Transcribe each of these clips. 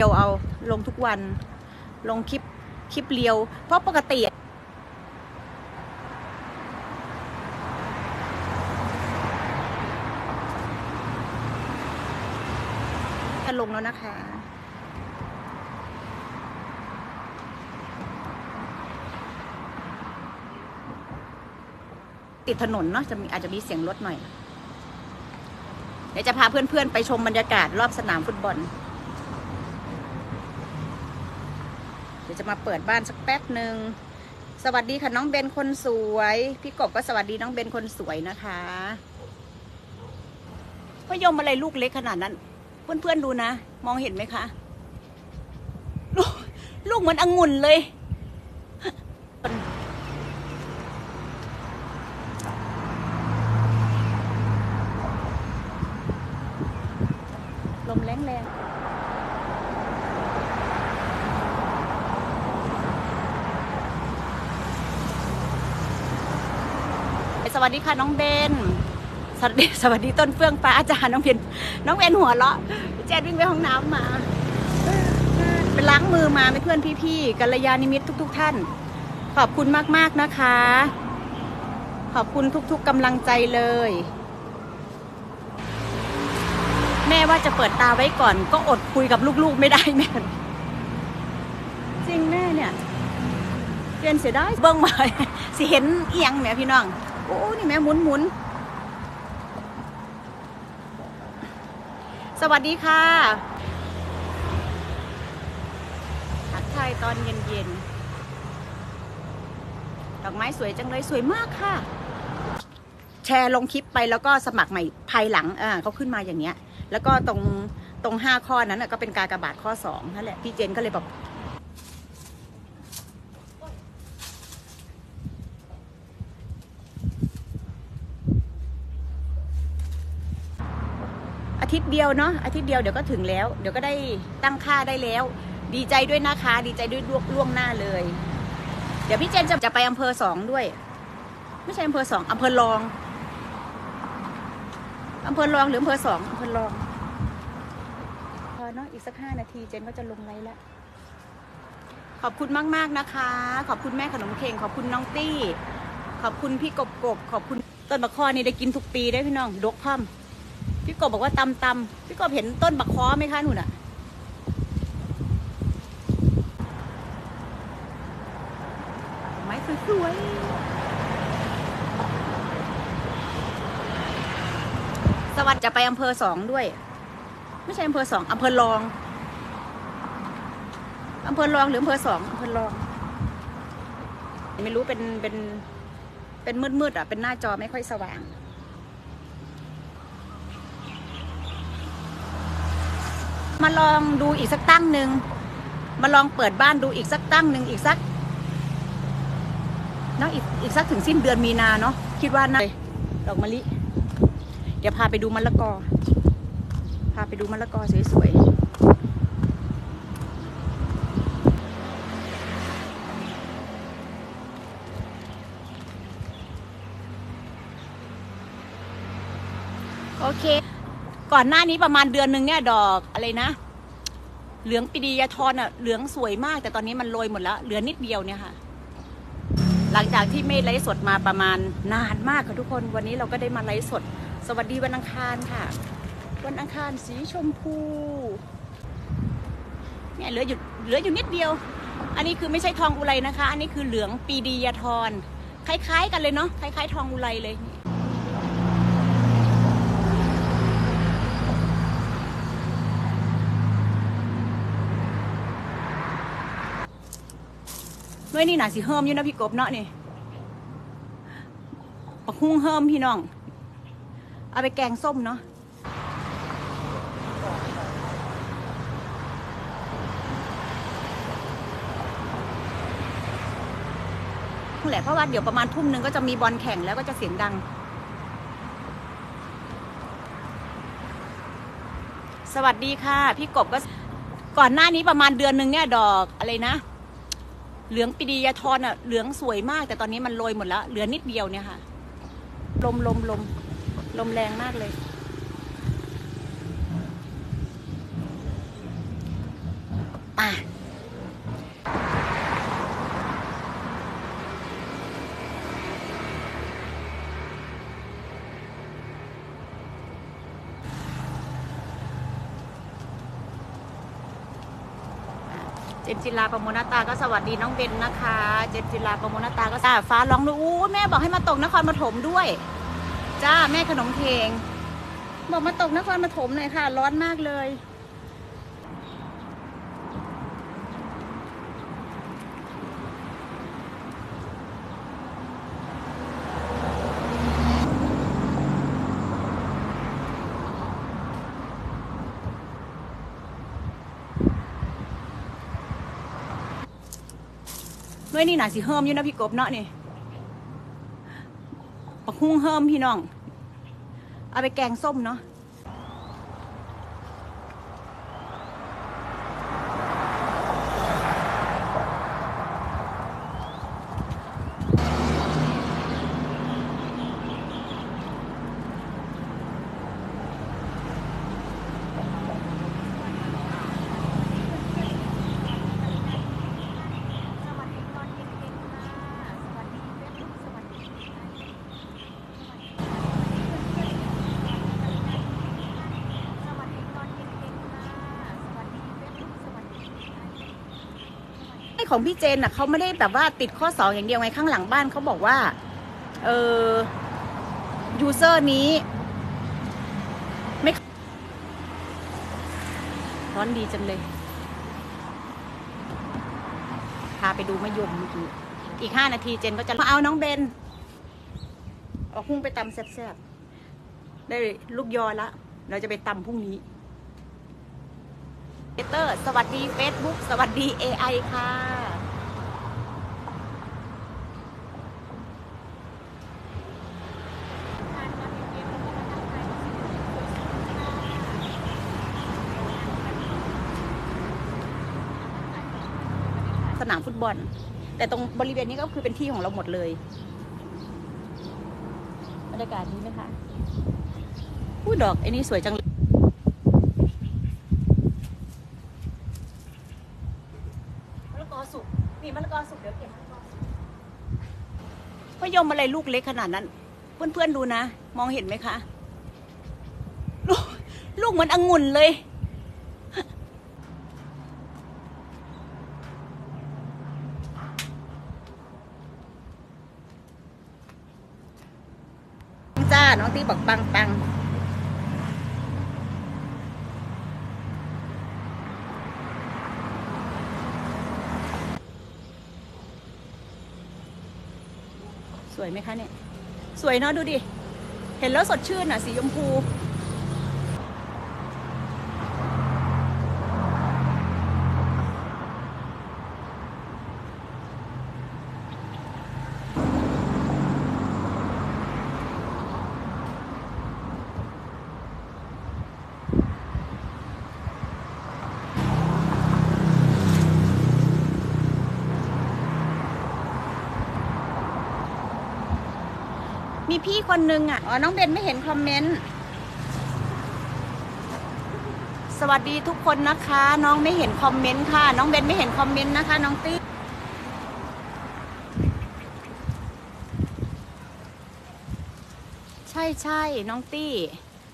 เดียวเอาลงทุกวันลงคลิปคลิปเรียว เพราะปกติ จะลงแล้วนะคะ ติดถนนเนาะจะมีอาจจะมีเสียงรถหน่อย เดี๋ยวจะพาเพื่อนๆ ไปชมบรรยากาศรอบสนามฟุตบอล เดี๋ยว จะมาเปิดบ้านสักแป๊บหนึ่งสวัสดีค่ะน้องเบนคนสวย พี่กบก็สวัสดีน้องเบนคนสวยนะคะมะยมอะไรลูกเล็กขนาดนั้น เพื่อนๆดูนะ มองเห็นไหมคะ ลูกลูกเหมือนองุ่นเลย ลมแรงแรงส วัสดีค่ะน้องเบนสวัสดีสวัสดีต้นเฟื่องฟ้าอาจารย์น้องเบนน้องเบนหัวเราะพี่แจนวิ่งไปห้องน้ำมาไปล้างมือมาเพื่อนพี่ๆกัลยาณิมิตทุก ๆ ท่าน ขอบคุณมากๆนะคะ ขอบคุณทุก ๆกำลังใจเลย แม่ว่าจะเปิดตาไว้ก่อน ก็อดคุยกับลูกๆไม่ได้แม่จริงแม่เนี่ยเปลี่ยนเสียได้เบิ้งมาสิเห็นเอียงแหม่พี่น้อง อ้นี่แม่หมุนหมุนสวัสดีค่ะทักทายตอนเย็นๆ ดอกไม้สวยจังเลยสวยมากค่ะ แชร์ลงคลิปไปแล้วก็สมัครใหม่ภายหลังอ่าเขาขึ้นมาอย่างเงี้ย แล้วก็ตรงตรงห้าข้อนั้นก็เป็นการกระบาทข้อสองนั่นแหละ พี่เจนก็เลยบอก อาทิต ย์เดียวเนาะอาทิตย์เดียวเดี๋ยวก็ถึงแล้ว เดี๋ยวก็ได้ตั้งค่าได้แล้ว ดีใจด้วยนะคะ ดีใจด้วยล่วงล่วงหน้าเลย เดี๋ยวพี่เจนจะจะไปอำเภอสองด้วย ไม่ใช่อำเภอสองอำเภอรองอำเภอรองหรืออำเภอสองอำเภอรองพอเนาะอีกสักห้านาทีเจนก็จะลงไลฟ์แล้วขอบคุณมาก ๆ นะคะ ขอบคุณแม่ขนมเค้งขอบคุณน้องตี้ ขอบคุณพี่กบกบขอบคุณต้นบักคอนี่ได้กินทุกปีได้พี่น้องดกพั่ม พี่กบบอกว่าตำตำพี่กบเห็นต้นบักคอไหมคะหนูน่ะไม้สวยๆสวัสดีจะไปอำเภอสองด้วย ไม่ใช่อำเภอสองอำเภอรองอำเภอรองหรืออำเภอสองอำเภอรอง ไม่รู้เป็นเป็นเป็นมืดๆอะ เป็นหน้าจอไม่ค่อยสว่าง มาลองดูอีกสักตั้งหนึ่งมาลองเปิดบ้านดูอีกสักตั้งหนึ่งอีกสักเนาะอีกอีกสักถึงสิ้นเดือนมีนาเนาะคิดว่าน่าดอกมะลิ เดี๋ยวพาไปดูมะละกอ พาไปดูมะละกอสวยๆโอเค ก่อนหน้านี้ประมาณเดือนหนึ่งเนี่ยดอกอะไรนะ เหลืองปีดียาทรอะเหลืองสวยมาก แต่ตอนนี้มันโรยหมดแล้วเหลือนิดเดียวเนี่ยค่ะ หลังจากที่ไม่ไลฟ์สดมาประมาณนานมากค่ะทุกคนวันนี้เราก็ได้มาไลฟ์สด สวัสดีวันอังคารค่ะ วันอังคารสีชมพูเนี่ยเหลืออยู่เหลืออยู่นิดเดียว อันนี้คือไม่ใช่ทองอุไรนะคะ อันนี้คือเหลืองปีดียาทรคล้ายๆ กันเลยเนาะคล้ายๆ ทองอุไรเลย หน่วยนี่หนาสิเฮิมอยู่นะพี่กบเนาะนี่ปักฮุ้งเฮิมพี่น้อง เอาไปแกงส้มเนาะแหละเพราะว่าเดี๋ยวประมาณทุ่มหนึ่งก็จะมีบอลแข่งแล้วก็จะเสียงดัง สวัสดีค่ะ พี่กบก็ก่อนหน้านี้ประมาณเดือนหนึ่งเนี่ยดอกอะไรนะ เหลืองปีดียาทรอะเหลืองสวยมาก แต่ตอนนี้มันโรยหมดแล้วเหลือนิดเดียวเนี่ยค่ะ ลมลมลมลมแรงมากเลย จนจิลาประมวลหน้าตาก็สวัสดีน้องเบนนะคะ เจนจิลาประมวลหน้าตาก็จ้าฟ้าร้องดูอู้แม่บอกให้มาตกนครปฐมด้วย จ้าแม่ขนมเพลงบอกมาตกนครปฐมหน่อยค่ะ ร้อนมากเลย เมื่อนี่หนาสิเฮิมอยู่นะพี่กบเนาะนี่ปักหุ้งเฮิมพี่น้อง เอาไปแกงส้มเนาะ ของพี่เจนน่ะเขาไม่ได้แบบว่าติดข้อสองอย่างเดียวไงข้างหลังบ้านเขาบอกว่า เออยูเซอร์นี้ ไม่ร้อนดีจังเลย พาไปดูมะยมเมื่อกี้อีกห้านาทีเจนก็จะมาเอาน้องเบนเอาหุ้งไปตำแซ่บๆ ได้ลูกยอละ เราจะไปตำพรุ่งนี้ เตอร์ สวัสดี Facebook สวัสดี AI ค่ะ สนามฟุตบอล แต่ตรงบริเวณนี้ก็คือเป็นที่ของเราหมดเลยบรรยากาศดีไหมคะอู้ดอกไอ้นี่สวยจังเลย มะละก อสุกนี่มะละกอสุกเดี๋ยวเก็บมะละกอสุกมะยมอะไรลูกเล็กขนาดนั้น เพื่อนๆดูนะ มองเห็นไหมคะลูกลูกเหมือนองุ่นเลย จ้า น้องตีบอกปังปัง วยไหมคะเนี่ย สวยเนาะดูดิ เห็นแล้วสดชื่นอะ สีชมพู มีพี่คนนึงอะ อ๋อ น้องเบนไม่เห็นคอมเมนต์ สวัสดีทุกคนนะคะ น้องไม่เห็นคอมเมนต์ค่ะ น้องเบนไม่เห็นคอมเมนต์นะคะ น้องตี้ใช่ใช่น้องตี้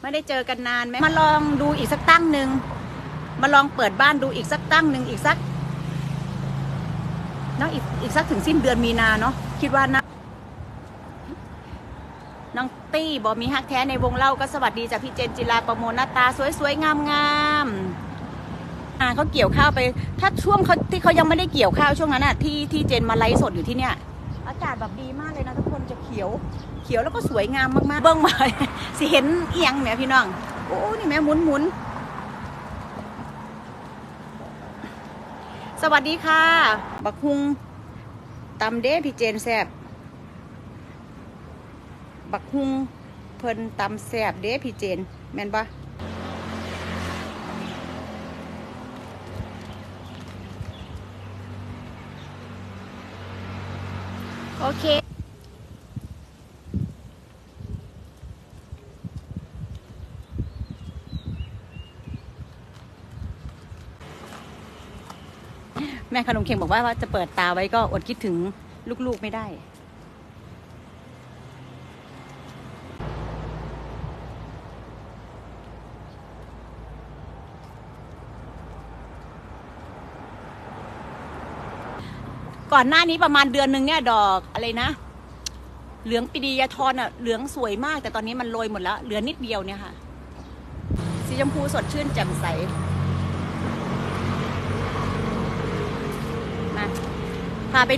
ไม่ได้เจอกันนานไหมมาลองดูอีกสักตั้งหนึ่งมาลองเปิดบ้านดูอีกสักตั้งหนึ่งอีกสักเนาะอีกอีกสักถึงสิ้นเดือนมีนาเนาะคิดว่านะ น้องตี้บอมีฮักแท้ในวงเล่าก็สวัสดีจากพี่เจนจิลาประโมลหน้าตาสวยๆงามๆอ่าเขาเกี่ยวข้าวไป ถ้าช่วงเขาที่เขายังไม่ได้เกี่ยวข้าวช่วงนั้นอะที่ที่เจนมาไลฟ์สดอยู่ที่เนี่ยอากาศแบบดีมากเลยนะทุกคนจะเขียว เขียวแล้วก็สวยงามมากๆ เบิ้งมาสิเห็นเอียงแหมพี่น้อง โอ้นี่แหม่หมุนหมุนสวัสดีค่ะ บักฮุงตำเด้พี่เจนแซบ บักฮุงเพิ่นตำแสบเด้พี่เจน แม่นปะโอเค แม่ขนมเค็งบอกว่าว่าจะเปิดตาไว้ก็อดคิดถึงลูกๆไม่ได้ ก่อนหน้านี้ประมาณเดือนหนึ่งเนี่ยดอกอะไรนะ เหลืองปีดียาทอนอะเหลืองสวยมาก แต่ตอนนี้มันโรยหมดแล้วเหลือนิดเดียวเนี่ยค่ะ สีชมพูสดชื่นแจ่มใสมาพาไป